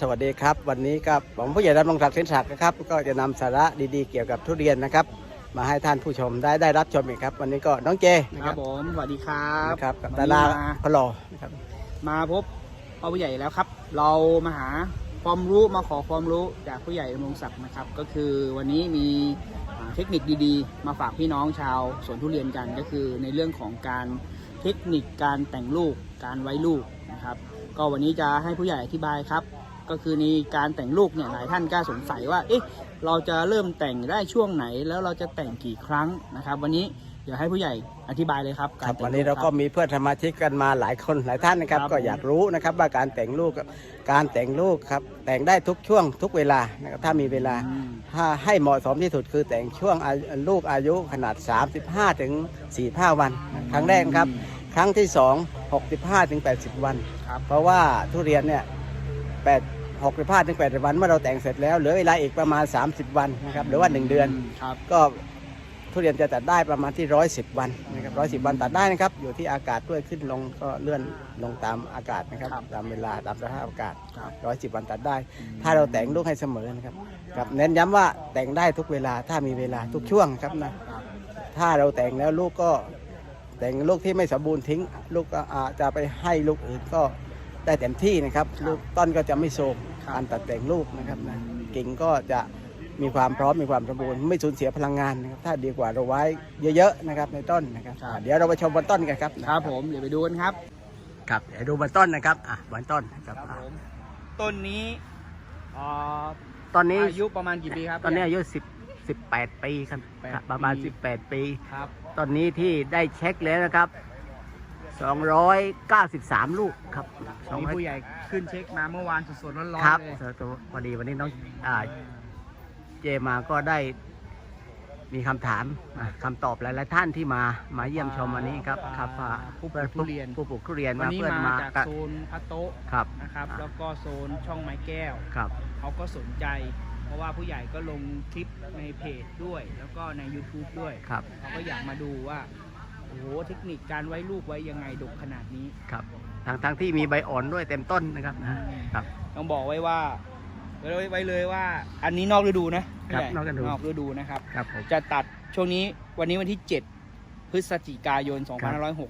สวัสดีครับ วันนี้ครับผมผู้ใหญ่ดำรงศักดิ์เส้นศักดิ์นะครับ ก็จะนำสาระดีๆเกี่ยวกับทุเรียนนะครับ มาให้ท่านผู้ชมได้ได้รับชมอีกครับ วันนี้ก็น้องเจนะคครัรับบผมสวัสดีครับนะครับกับวัดานรานี้มาพลอนะครับมาพบพ่อผู้ใหญ่แล้วครับ เรามาหาความรู้มาขอความรู้จากผู้ใหญ่ดำรงศักดิ์นะครับ ก็คือวันนี้มีอ่าเทคนิคดีๆ มาฝากพี่น้องชาวสวนทุเรียนกัน ก็คือในเรื่องของการเทคนิคการแต่งลูก การไว้ลูกนะครับ ก็วันนี้จะให้ผู้ใหญ่อธิบายครับ ก็คือในการแต่งลูกเนี่ยหลายท่านก็สงสัยว่า เอ๊ะ เราจะเริ่มแต่งได้ช่วงไหน แล้วเราจะแต่งกี่ครั้งนะครับ วันนี้เดี๋ยวให้ผู้ใหญ่อธิบายเลยครับครับแต่งวันนี้เราลูก็คบมีเพื่อนสมาชิกกันมาหลายคนหลายท่านนะครับครับ ก็อยากรู้นะครับว่าการแต่งลูกการแต่งลูกครับแต่งได้ทุกช่วงทุกเวลานะครับถ้ามีเวลา อืม ถ้าให้เหมาะสมที่สุดคือแต่งช่วงอายุลูกอายุขนาด 35ถึง45 วัน ครั้งแรกครับ ครั้งที่ 2 65ถึง80 วัน ครับ เพราะว่าทุเรียนเนี่ย 8 65ถึง80วันเมื่อเราแต่งเสร็จแล้วเหลือเวลาอีกประมาณ 30 วันนะครับหรือว่า 1 เดือน ครับก็ทุเรียนจะตัดได้ประมาณที่ 110 วันนะครับ110วันตัดได้นะครับ อยู่ที่อากาศด้วยขึ้นลงก็เลื่อนลงตามอากาศนะครับครับตามเวลาตามสภาพอากาศ ครับ 110 วันตัดได้ ถ้าเราแต่งลูกให้เสมอนะครับครับเน้นย้ำว่าแต่งได้ทุกเวลาถ้ามีเวลาทุกช่วงครับนะ ครับ ถ้าเราแต่งแล้วลูกก็แต่งลูกที่ไม่สมบูรณ์ทิ้ง ลูกก็อาจจะไปให้ลูกอื่นก็ ได้เต็มที่นะครับลูกต้นก็จะไม่โทรมการตัดแต่งลูกนะครับนะกิ่งก็จะมีความพร้อมมีความสมบูรณ์ไม่สูญเสียพลังงานนะครับถ้าดีกว่าเราไว้เยอะๆนะครับในต้นนะครับอ่าเดี๋ยวเราไปชมบนต้นกันครับครับผมเดี๋ยวไปดูกันครับ ครับเดี๋ยวดูบนต้นนะครับอะบนต้นครับอะต้นนี้อ่าตอนนี้อายุประมาณกี่ปีครับตอนนี้อายุ10 18ปีครับ18ครับ ประมาณปี18ปี ครับ ตอนนี้ที่ได้เช็คแล้วนะครับ 293 ลูกครับมีผู้ใหญ่ขึ้นเช็คมาเมื่อวานสดๆร้อนครับๆเลยพอดีวันนี้น้องอาเจมาก็ได้มีคำถามอะคำตอบหลายๆท่านที่มามาเยี่ยมชมวันนี้ครับครับอ่าผู้ปลูกทุเรียนผู้ปลูกทุเรียนวันมานี้เพื่อนมามาจากครับโซนพัตโตะครับนะครับอ่าแล้วก็โซนช่องไม้แก้วครับเขาก็สนใจ เพราะว่าผู้ใหญ่ก็ลงคลิปในเพจด้วย แล้วก็ใน YouTube ด้วยครับเขาก็อยากมาดูว่าโอ้โหเทคนิคการไว้ลูกไว้ยังไงดกขนาดนี้ ครับทางทางที่มีใบอ่อนด้วยเต็มต้นนะครับนะครับ ต้องบอกไว้ว่าไว้ไว้เลยว่า อันนี้นอกฤดูนะครับผู้ใหญ่นอกฤดูนอกฤดูนะครับครับผมจะตัดช่วงนี้วันนี้วันที่ 7 พฤศจิกายน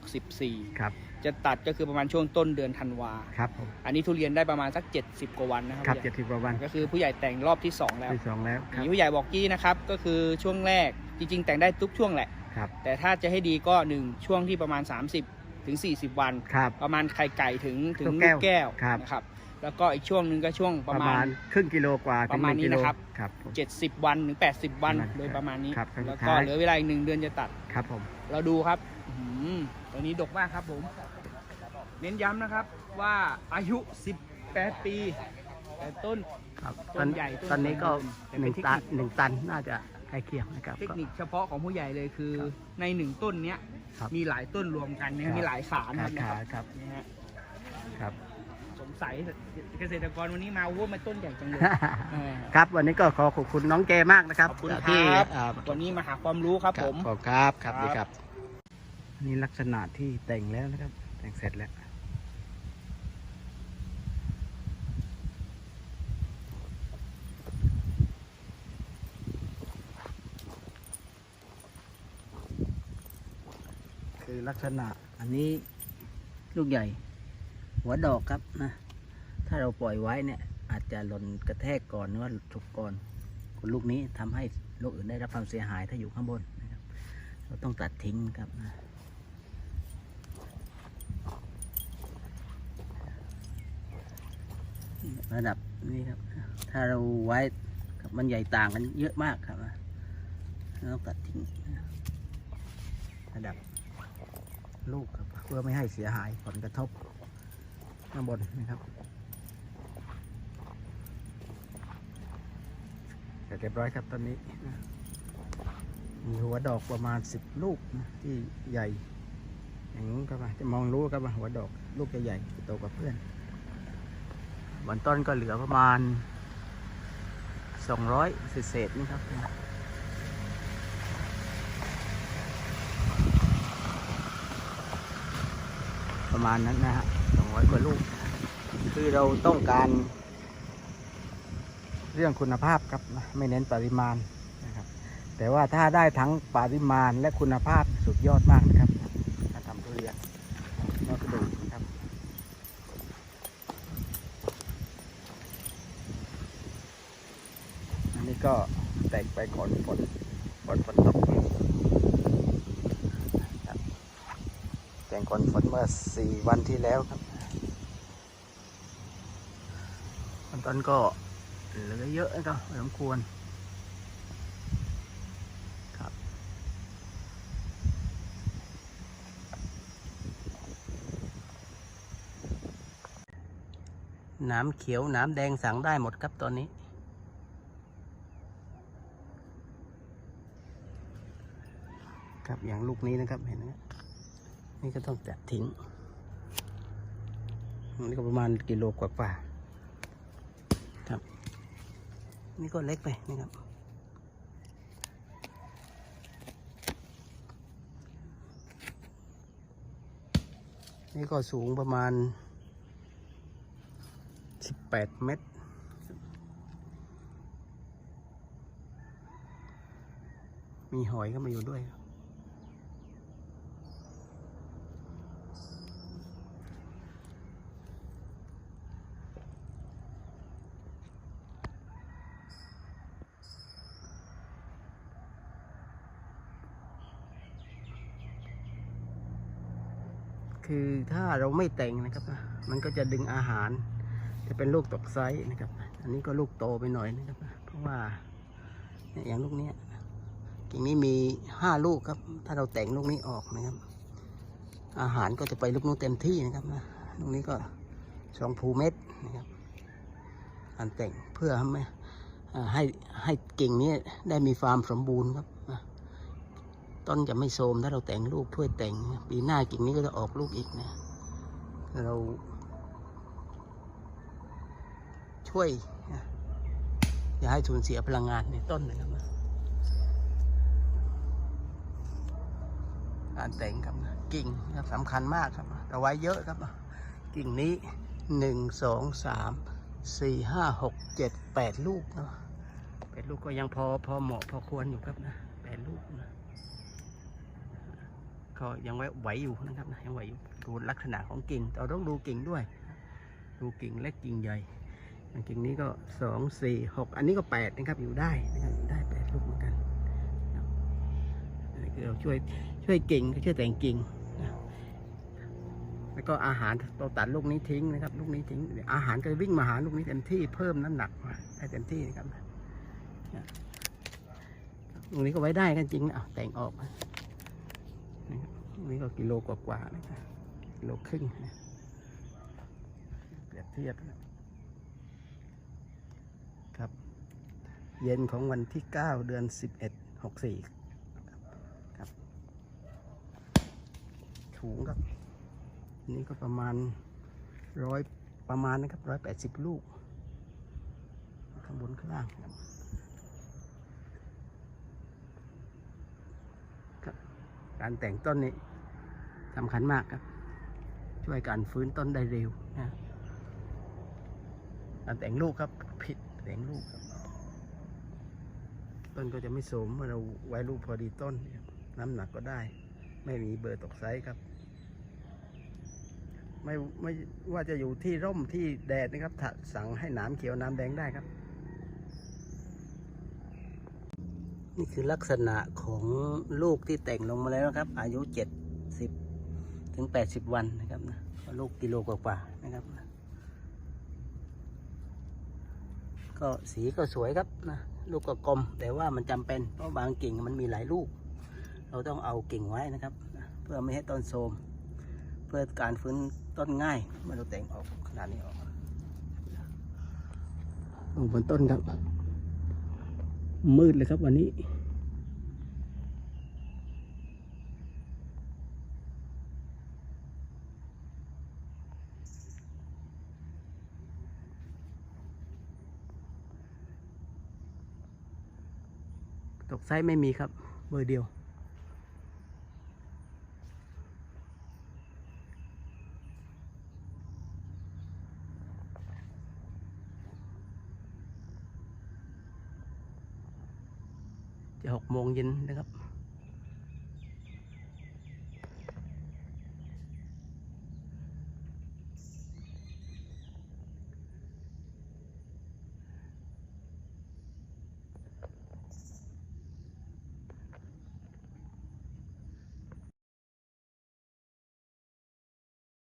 2564 ครับ จะตัดก็คือประมาณช่วงต้นเดือนธันวาครับผมอันนี้ทุเรียนได้ประมาณสัก 70 กว่าวันนะครัครับผู้ใหญ่เจ็ดสิบกว่าวัน ก็คือผู้ใหญ่แต่งรอบที่ 2 แล้วที่สองแล้วคอรับย่างที่ผู้ใหญ่บอกกี้นะครับ ก็คือช่วงแรกจริง ๆ แต่งได้ทุกช่วงแหละ ครับ แต่ถ้าจะให้ดีก็1ช่วงที่ประมาณ 30 ถึง 40 วัน ครับ ประมาณไข่ไก่ถึงถึงลูลูกแก้วกแก้วครับนะครับ แล้วก็อีกช่วงหนึ่งก็ช่วงปประระมามาณณครึ่งกิโลกว่าถึงประมาณหงนี้กิโลนะครับครับผม70วันถึง 80 วันประมาณโดยประมาณนี้ ครับครั้งสุแล้วดก็ท้าย เหลือเวลาอีกหนึ่งเดือนจะตัด ครับผม เราดูครับอื้อหือตัวนี้ดกมากครับผม เน้นย้ำนะครับว่าอายุ 18 ปี แต่ต้น ครับต้นใหญ่ต้นตอนนี้ก็สมบูรณ์แต่หเป็นึ่นงเทคตันินคหนึ่งตันน่าจะใก ล้เคียงนะครับ เทคนิคเฉพาะของผู้ใหญ่เลยคือ ครับในหนึ่งต้นเนี้ยครับมีหลายต้นรวมกันนะครัฮะบมีหลายขานะขาครับขาครับนี่ฮะครับ สงสัยเกษตรกรวันนี้มาโอ้โหมันต้นใหญ่จังเลยเออครับวันนี้ก็ขอขอบคุณน้องเจมากนะครับขอบคุณที่ครับอ่าวันนี้มาหาความรู้ครับผม ขอบครับครับครับดีครับอันนี่ลักษณะที่แต่งแล้วนะครับ แต่งเสร็จแล้ว คือลักษณะอันนี้ลูกใหญ่ หัวดอกครับนะ ถ้าเราปล่อยไว้เนี่ย อาจจะหล่นกระแทกก่อนหรือว่าถูกก่อนคนลูกนี้ทำให้ลูกอื่นได้รับความเสียหายถ้าอยู่ข้างบนนะครับ เราต้องตัดทิ้งครับนะระดับนี้ครับ ถ้าเราไว้มันใหญ่ต่างกันเยอะมากครับนะเราต้องตัดทิ้งระดับ ลูกครับ เพื่อไม่ให้เสียหายผลกระทบข้างบนนะครับเสร็จเรียบร้อยครับตอนนี้นะมีหัวดอกประมาณสิบลูกนะที่ใหญ่อย่างนี้ครับจะมองรู้ครับว่าหัวดอกลูกจะใหญ่โตกว่าเพื่อนบนต้นก็เหลือประมาณสองร้อยเศษๆนี่ครับ ประ มาณนั้นนะฮะสองร้อยกว่าลูก คือเราต้องการ เรื่องคุณภาพครับไม่เน้นปริมาณนะครับ แต่ว่าถ้าได้ทั้งปริมาณและคุณภาพสุดยอดมากนะครับการทำทุเรียนนอกกระดูกนะครับอันนี้ก็แตกไปก่อนฝนฝนฝนตกครับแต่งก่ อนฝนเมื่อสี่วันที่แล้วครับตอนต้นก็เหลือเยอะนะครับพอสมควรครับ น้ำเขียว น้ำแดงสั่งได้หมดครับตอนนี้ ครับอย่างลูกนี้นะครับเห็นไหม นี่ก็ต้องจัดทิ้งนี่ก็ประมาณกิโลกว่าๆครับ นี่ก็เล็กไปนะครับนี่ก็สูงประมาณ 18 เมตร มีหอยเข้ามาอยู่ด้วยคื คือถ้าเราไม่แต่งนะครับ มันก็จะดึงอาหาร จะเป็นลูกตกไซส์นะครับ อันนี้ก็ลูกโตไปหน่อยนะครับ เพราะว่าอย่างลูกนี้กิ่งนี้มีห้าลูกครับ ถ้าเราแต่งลูกนี้ออกนะครับ อาหารก็จะไปลูกนู้นเต็มที่นะครับนะลูกนี้ก็สองภูเม็ดนะครับการแต่งเพื่อให้ให้ให้กิ่งนี้ได้มีความสมบูรณ์ครับ ต้นจะไม่โทมถ้าเราแต่งลูกช่วยแต่ง ปีหน้ากิ่งนี้ก็จะออกลูกอีกนะเราช่วยอย่าให้สูญเสียพลังงานในต้นนะครับการแต่งครับกิ่งครับสำคัญมากครับเราไว้เยอะครับ กิ่งนี้หนึ่งสองสามสี่ห้าหกเจ็ดแปดลูกเนาะแปดลูกก็ยังพอพอเหมาะพอควรอยู่ครับนะแปดลูกนะ ก็ยังไว้ไหวอยู่นะครับนะยังไหวอยู่ดูลักษณะของกิ่งเราต้องดูกิ่งด้วย ดูกิ่งเล็กกิ่งใหญ่กิ่งนี้ก็สองสี่หกอันนี้ก็แปดนะครับอยู่ได้นะครับได้แปดลูกเหมือนกันนนี้คือเราช่วยช่วยกิ่งช่วยแต่งกิ่งแล้วก็อาหารเราตัดลูกนี้ทิ้งนะครับ ลูกนี้ทิ้งอาหารก็จะวิ่งมาหาลูกนี้เต็มที่เพิ่มน้ำหนักมาได้เต็มที่นะครับลูกนี้ก็ไว้ได้กันจริงนะแต่งออก นะครับลูกนี้ก็กิโลกว่าๆนะกิโลครึ่งนะเปรียบเทียบนะครับ เย็นของวันที่ 9 เดือน 11 64 ครับถุงครับ นี่ก็ประมาณร้อยประมาณนะครับร้อยแปดสิบลูก ข้างบนข้างล่างครับการแต่งต้นนี้ สำคัญมากครับ ช่วยการฟื้นต้นได้เร็วนะการแต่งลูกครับผิดแต่งลูกครับ ต้นก็จะไม่สมเมื่อเราไว้ลูกพอดีต้นน้ำหนักก็ได้ ไม่มีเบอร์ตกไซส์ครับ ไม่ไม่ว่าจะอยู่ที่ร่มที่แดดนะครับถ้าสั่งให้หนามเขียวน้ำแดงได้ครับ นี่คือลักษณะของลูกที่แต่งลงมาแล้วครับ อายุ70 ถึง 80 วันนะครับนะลูกกิโลกว่าๆนะครับ ก็สีก็สวยครับนะลูกก็กลมแต่ว่ามันจำเป็นเพราะบางกิ่งมันมีหลายลูก เราต้องเอากิ่งไว้นะครับนะเพื่อไม่ให้ต้นโทมเพื่อการฟื้นต้นง่ายเมื่อเราแต่งออกขนาดนี้ออกลงบนต้นครับ มืดเลยครับวันนี้ ตกไซส์ไม่มีครับ เบอร์เดียว จะหกโมงเย็นนะครับ